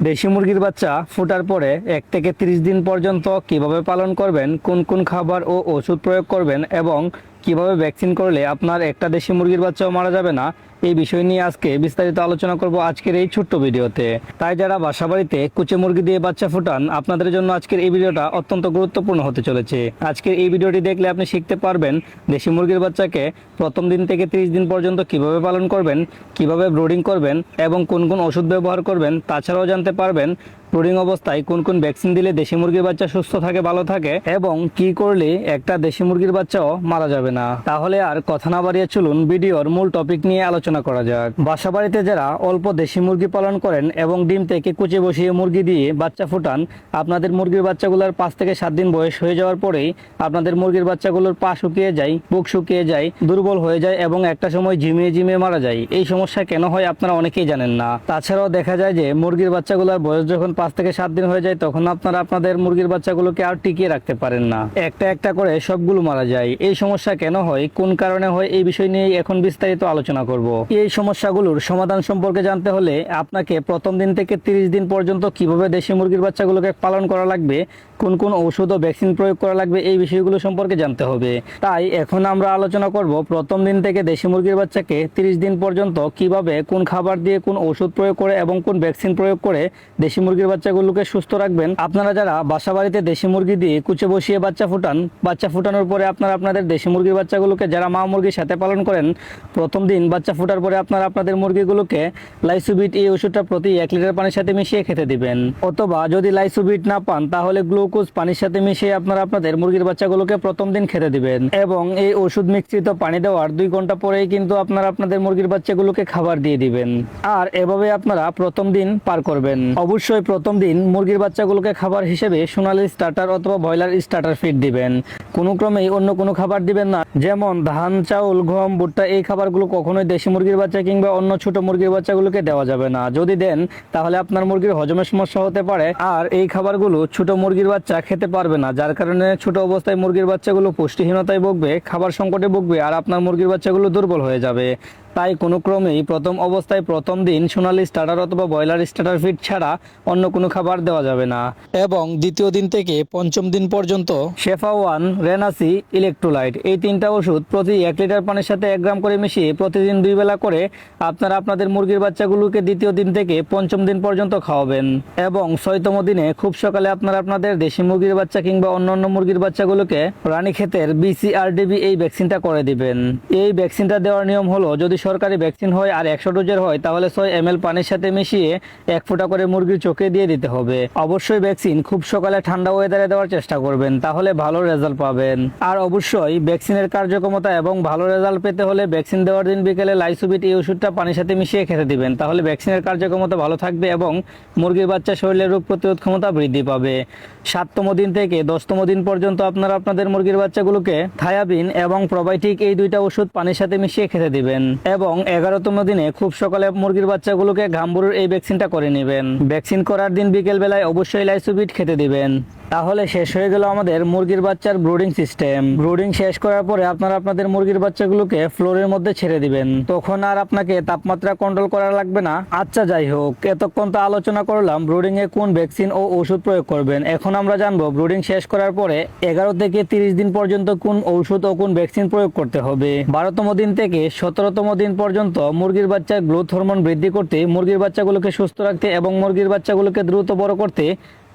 দেশি মুরগির বাচ্চা ফোটার পরে এক থেকে ত্রিশ দিন পর্যন্ত কীভাবে পালন করবেন, কোন কোন খাবার ও ওষুধ প্রয়োগ করবেন এবং কীভাবে ভ্যাকসিন করলে আপনার একটা দেশি মুরগির বাচ্চাও মারা যাবে না? এই বিষয় নিয়ে আজকে বিস্তারিত আলোচনা করব আজকের এই ছোট্ট ভিডিওতে। তাই যারা বাসাবাড়িতে কুচে মুরগি দিয়ে বাচ্চা ফুটান, আপনাদের জন্য আজকের এই ভিডিওটা অত্যন্ত গুরুত্বপূর্ণ হতে চলেছে। আজকের এই ভিডিওটি দেখলে আপনি শিখতে পারবেন দেশি মুরগির বাচ্চাকে প্রথম দিন থেকে ত্রিশ দিন পর্যন্ত কীভাবে পালন করবেন, কীভাবে ব্রোডিং করবেন এবং কোন কোন ওষুধ ব্যবহার করবেন, তাছাড়াও জানতে পারবেন ব্রোডিং অবস্থায় কোন কোন ভ্যাকসিন দিলে দেশি মুরগির বাচ্চা সুস্থ থাকে, ভালো থাকে এবং কি করলে একটা দেশি মুরগির বাচ্চাও মারা যাবে না? তাহলে আর কথা না বাড়িয়ে চলুন ভিডিওর মূল টপিক নিয়ে আলোচনা করা যাক। বাসা বাড়িতে যারা অল্প দেশি মুরগি পালন করেন এবং ডিম থেকে কুচে বসিয়ে মুরগি দিয়ে বাচ্চা ফুটান, আপনাদের মুরগির বাচ্চাগুলোর পাঁচ থেকে সাত দিন বয়স হয়ে যাওয়ার পরেই আপনাদের মুরগির বাচ্চাগুলোর পা শুকিয়ে যায়, বুক শুকিয়ে যায়, দুর্বল হয়ে যায় এবং একটা সময় ঝিমিয়ে ঝিমিয়ে মারা যায়। এই সমস্যা কেন হয় আপনারা অনেকেই জানেন না। তাছাড়াও দেখা যায় যে মুরগির বাচ্চাগুলোর বয়স যখন পাঁচ থেকে সাত দিন হয়ে যায়, তখন আপনারা আপনাদের মুরগির বাচ্চাগুলোকে আর টিকিয়ে রাখতে পারেন না। একটা একটা করে সবগুলো মারা যায়। এই সমস্যা কেন হয়? কোন কারণে হয়? এই বিষয় নিয়ে এখন বিস্তারিত আলোচনা করব। এই সমস্যাগুলোর সমাধান সম্পর্কে জানতে হলে আপনাকে প্রথম দিন থেকে তিরিশ দিন পর্যন্ত কীভাবে দেশি মুরগির বাচ্চাগুলোকে পালন করা লাগবে, কোন কোন ঔষধ ও ভ্যাকসিন প্রয়োগ করা লাগবে, এই বিষয়গুলো সম্পর্কে জানতে হবে। তাই এখন আমরা আলোচনা করব প্রথম দিন থেকে দেশি মুরগির বাচ্চাকে তিরিশ দিন পর্যন্ত কীভাবে, কোন খাবার দিয়ে কোন ওষুধ প্রয়োগ করে এবং কোন ভ্যাকসিন প্রয়োগ করে দেশি মুরগির বাচ্চাগুলোকে সুস্থ রাখবেন। আপনারা যারা বাসা বাড়িতে দেশি মুরগি দিয়ে কুচে বসিয়ে বাচ্চা ফুটান, বাচ্চা ফুটানোর পরে আপনারা আপনাদের দেশি মুরগির বাচ্চাগুলোকে যারা মা মুরগির সাথে পালন করেন, প্রথম দিন বাচ্চা ফোটার পরে আপনারা আপনাদের মুরগিগুলোকে লাইসুবিট এই ওষুধটা প্রতি এক লিটার পানির সাথে মিশিয়ে খেতে দিবেন। অথবা যদি লাইসুবিট না পান, তাহলে গ্লুকোজ পানির সাথে মিশিয়ে আপনারা আপনাদের মুরগির বাচ্চাগুলোকে প্রথম দিন খেতে দিবেন। এবং এই ওষুধ মিশ্রিত পানি দেওয়ার দুই ঘণ্টা পরেই কিন্তু আপনারা আপনাদের মুরগির বাচ্চাগুলোকে খাবার দিয়ে দিবেন। আর এভাবে আপনারা প্রথম দিন পার করবেন। অবশ্যই প্রথম দিন মুরগির বাচ্চাগুলোকে খাবার হিসেবে সোনালি স্টার্টার অথবা ব্রয়লার স্টার্টার ফিড দিবেন। কোনো ক্রমেই অন্য কোনো খাবার দিবেন না। যেমন ধান, চাউল, গম, ভুট্টা, এই খাবারগুলো কখনোই দেশি মুরগির বাচ্চা কিংবা অন্য ছোট মুরগির বাচ্চাগুলোকে দেওয়া যাবে না। যদি দেন, তাহলে আপনার মুরগির হজমের সমস্যা হতে পারে। আর এই খাবারগুলো ছোট মুরগির বাচ্চা খেতে পারবে না, যার কারণে ছোট অবস্থায় মুরগির বাচ্চাগুলো পুষ্টিহীনতায় ভুগবে, খাবার সংকটে ভুগবে, আর আপনার মুরগির বাচ্চাগুলো দুর্বল হয়ে যাবে। তাই কোনো ক্রমেই প্রথম অবস্থায় প্রথম দিন সোনালি স্টার্টার অথবা ব্রয়লার স্টার্টার ফিড ছাড়া অন্য কোনো খাবার দেওয়া যাবে না। এবং দ্বিতীয় দিন থেকে পঞ্চম দিন পর্যন্ত শেফা ওয়ান রেনাসি ইলেকট্রোলাইট এই তিনটা ওষুধ প্রতি এক লিটার পানির সাথে এক গ্রাম করে মিশিয়ে প্রতিদিন দুই বেলা করে আপনারা আপনাদের মুরগির বাচ্চাগুলোকে দ্বিতীয় দিন থেকে পঞ্চম দিন পর্যন্ত খাওয়াবেন। এবং ছয়তম দিনে খুব সকালে আপনারা আপনাদের দেশি মুরগির বাচ্চা কিংবা অন্য অন্য মুরগির বাচ্চাগুলোকে রানীক্ষেতের বিসিআরডিবি এই ভ্যাকসিনটা করে দিবেন। এই ভ্যাকসিনটা দেওয়ার নিয়ম হলো, যদি সরকারি ভ্যাকসিন হয় আর একশো ডোজের হয়, তাহলে ছয় এম পানির সাথে মিশিয়ে এক ফোঁটা করে মুরগির চোখে দিয়ে দিতে হবে। অবশ্যই ভ্যাকসিন খুব সকালে ঠান্ডা ওয়েদারে দেওয়ার চেষ্টা করবেন, তাহলে ভালো রেজাল্ট পাবেন। আর অবশ্যই ভ্যাকসিনের কার্যক্ষমতা এবং ভালো রেজাল্ট পেতে হলে ভ্যাকসিন দেওয়ার দিন বিকেলে লাইসুবিট এই ওষুধটা পানির সাথে মিশিয়ে খেতে দিবেন, তাহলে ভ্যাকসিনের কার্যক্ষমতা ভালো থাকবে এবং মুরগির বাচ্চা শরীরে রোগ প্রতিরোধ ক্ষমতা বৃদ্ধি পাবে। সাততম দিন থেকে দশতম দিন পর্যন্ত আপনারা আপনাদের মুরগির বাচ্চাগুলোকে থায়াবিন এবং প্রোবায়োটিক এই দুইটা ওষুধ পানির সাথে মিশিয়ে খেতে দিবেন। এবং এগারোতম দিনে খুব সকালে মুরগির বাচ্চাগুলোকে ঘামবুরুর এই ভ্যাকসিনটা করে নেবেন। ভ্যাকসিন করার দিন বিকেলবেলায় অবশ্যই লাইসুবিট খেতে দিবেন। তাহলে শেষ হয়ে গেল আমাদের মুরগির বাচ্চার ব্রুডিং সিস্টেম ব্রুডিং শেষ করার পরে আপনারা আপনাদের মুরগির বাচ্চাগুলোকে ফ্লোরের মধ্যে ছেড়ে দিবেন। তখন আর আপনাকে তাপমাত্রা কন্ট্রোল করা লাগবে না। আচ্ছা যাই হোক, এতক্ষণ তো আলোচনা করলাম ব্রুডিং এ কোন ভ্যাকসিন ও ওষুধ প্রয়োগ করবেন। এখন আমরা জানব ব্রুডিং শেষ করার পরে এগারো থেকে তিরিশ দিন পর্যন্ত কোন ঔষধ ও কোন ভ্যাকসিন প্রয়োগ করতে হবে। বারোতম দিন থেকে সতেরোতম দিন পর্যন্ত মুরগির বাচ্চার গ্রোথ হরমোন বৃদ্ধি করতে মুরগির বাচ্চাগুলোকে সুস্থ রাখতে এবং মুরগির বাচ্চাগুলোকে দ্রুত বড় করতে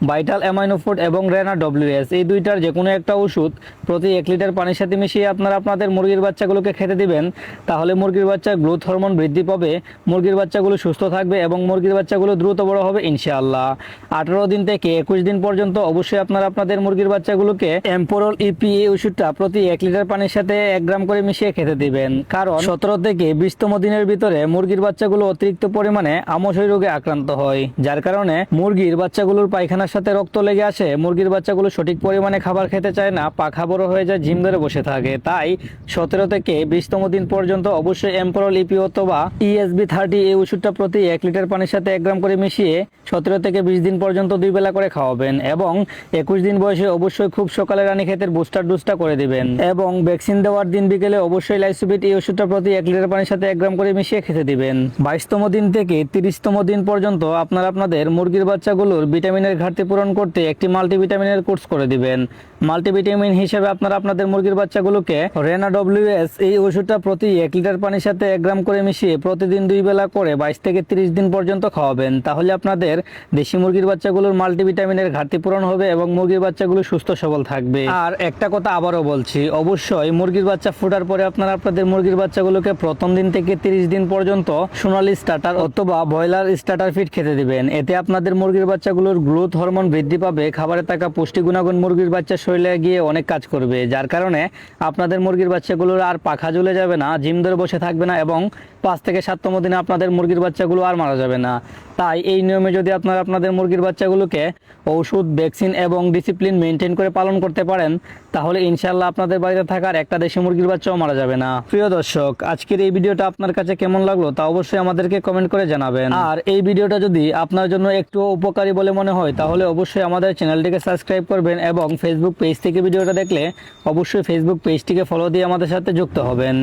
ভাইটাল অ্যামাইনো ফুড এবং রেনা ডব্লিউএস। এই দুইটার যে কোনো একটা ওষুধ প্রতি এক লিটার পানির সাথে মিশিয়ে আপনারা আপনাদের মুরগির বাচ্চাগুলোকে খেতে দিবেন। তাহলে মুরগির বাচ্চার গ্রোথ হরমোন বৃদ্ধি পাবে, মুরগির বাচ্চাগুলো সুস্থ থাকবে এবং মুরগির বাচ্চাগুলো দ্রুত বড় হবে ইনশাআল্লাহ। আঠারো দিন থেকে একুশ দিন পর্যন্ত অবশ্যই আপনারা আপনাদের মুরগির বাচ্চাগুলোকে এম্পোরল ইপি এই ওষুধটা প্রতি এক লিটার পানির সাথে এক গ্রাম করে মিশিয়ে খেতে দিবেন। কারণ সতেরো থেকে বিশতম দিনের ভিতরে মুরগির বাচ্চাগুলো অতিরিক্ত পরিমাণে আমশয় রোগে আক্রান্ত হয়। যার কারণে মুরগির বাচ্চাগুলোর পায়খানা সাথে রক্ত লেগে আসে, মুরগির বাচ্চাগুলো সঠিক পরিমাণে খাবার খেতে চায় না পাখা বড় হয়ে যায়, জিম ধরে বসে থাকে। তাই সতেরো থেকে বিশতম দিন পর্যন্ত অবশ্যই এম্পরল ইপি অথবা ইএসবি থার্টি এই ওষুধটা প্রতি এক লিটার পানির সাথে এক গ্রাম করে মিশিয়ে সতেরো থেকে বিশ দিন পর্যন্ত দুই বেলা করে খাওয়াবেন এবং একুশ দিন বয়সে অবশ্যই খুব সকালে রানী ক্ষেতের বুস্টার ডোজটা করে দিবেন এবং ভ্যাকসিন দেওয়ার দিন বিকেলে অবশ্যই লাইসোবিট এই ওষুধটা প্রতি এক লিটার পানির সাথে এক গ্রাম করে মিশিয়ে খেতে দিবেন। বাইশতম দিন থেকে তিরিশতম দিন পর্যন্ত আপনারা আপনাদের মুরগির বাচ্চাগুলোর ভিটামিনের ঘাটতি পূরণ করতে একটি মাল্টিভিটামিনের কোর্স করে দিবেন। মাল্টিভিটামিন হিসেবে আপনারা আপনাদের মুরগির বাচ্চাগুলোকে রেনা ডব্লিউএস এই ওষুধটা প্রতি এক লিটার পানির সাথে এক গ্রাম করে মিশিয়ে প্রতিদিন দুই বেলা করে বাইশ থেকে তিরিশ দিন পর্যন্ত খাওয়াবেন। তাহলে আপনাদের দেশি মুরগির বাচ্চাগুলোর মাল্টিভিটামিনের ঘাটতি পূরণ হবে এবং মুরগির বাচ্চাগুলো সুস্থ সবল থাকবে। আর একটা কথা আবারও বলছি, অবশ্যই মুরগির বাচ্চা ফোটার পরে আপনারা আপনাদের মুরগির বাচ্চাগুলোকে প্রথম দিন থেকে তিরিশ দিন পর্যন্ত সোনালি স্টার্টার অথবা ব্রয়লার স্টার্টার ফিট খেতে দিবেন। এতে আপনাদের মুরগির বাচ্চাগুলোর গ্রোথ হরমোন বৃদ্ধি পাবে, খাবারে থাকা পুষ্টি গুণাগুণ মুরগির বাচ্চা শরীরে গিয়ে অনেক কাজ করবে, যার কারণে আপনাদের মুরগির বাচ্চাগুলোর আর পাখা ঝুলে যাবে না, জিম ধরে বসে থাকবে না এবং পাঁচ থেকে সাততম দিনে আপনাদের মুরগির বাচ্চাগুলো আর মারা যাবে না। তাই এই নিয়মে যদি আপনারা আপনাদের মুরগির বাচ্চাগুলোকে ওষুধ, ভ্যাকসিন এবং ডিসিপ্লিন মেনটেন করে পালন করতে পারেন, তাহলে ইনশাল্লাহ আপনাদের বাড়িতে থাকার একটা দেশি মুরগির বাচ্চাও মারা যাবে না। প্রিয় দর্শক, আজকের এই ভিডিওটা আপনার কাছে কেমন লাগল তা অবশ্যই আমাদেরকে কমেন্ট করে জানাবেন। আর এই ভিডিওটা যদি আপনার জন্য একটু উপকারী বলে মনে হয়, তাহলে অবশ্যই আমাদের চ্যানেলটিকে সাবস্ক্রাইব করবেন এবং ফেসবুক পেজ থেকে ভিডিওটা দেখলে অবশ্যই ফেসবুক পেজটিকে ফলো দিয়ে আমাদের সাথে যুক্ত হবেন।